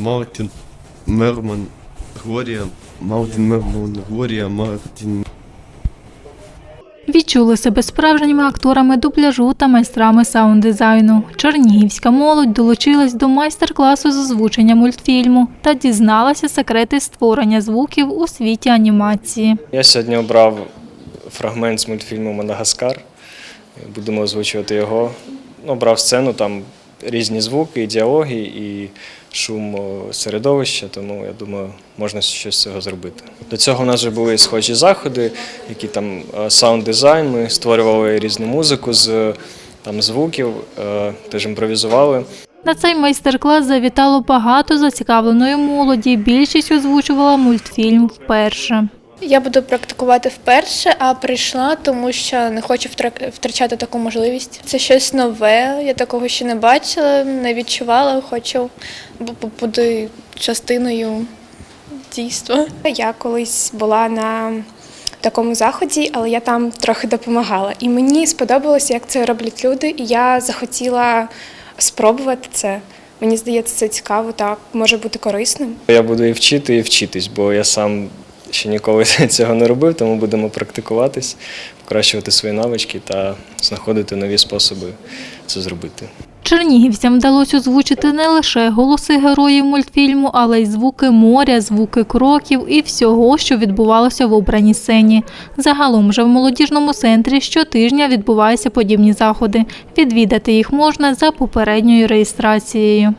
Мартін Мерман Глорія, Мартін Мерман Глорія, Мартін Відчули себе справжніми акторами дубляжу та майстрами саунд-дизайну. Чернігівська молодь долучилась до майстер-класу з озвучення мультфільму та дізналася секрети створення звуків у світі анімації. Я сьогодні обрав фрагмент з мультфільму Мадагаскар. Будемо озвучувати його. Ну, Обрав сцену, там різні звуки, і діалоги, і шум середовища, тому я думаю, можна щось з цього зробити. До цього у нас вже були схожі заходи, які там е, саунд-дизайн. Ми створювали різну музику з там, звуків, е, теж імпровізували. На цей майстер-клас завітало багато зацікавленої молоді. Більшість озвучувала мультфільм вперше. Я буду практикувати вперше, а прийшла, тому що не хочу втра- втрачати таку можливість. Це щось нове, я такого ще не бачила, не відчувала. Хочу бу- бу- бути частиною дійства. Я колись була на такому заході, але я там трохи допомагала. І мені сподобалося, як це роблять люди, і я захотіла спробувати це. Мені здається, це цікаво та може бути корисним. Я буду і вчити, і вчитись, бо я сам ще ніколи цього не робив, тому будемо практикуватись, покращувати свої навички та знаходити нові способи це зробити. Чернігівцям вдалося озвучити не лише голоси героїв мультфільму, але й звуки моря, звуки кроків і всього, що відбувалося в обраній сцені. Загалом же в молодіжному центрі щотижня відбуваються подібні заходи. Відвідати їх можна за попередньою реєстрацією.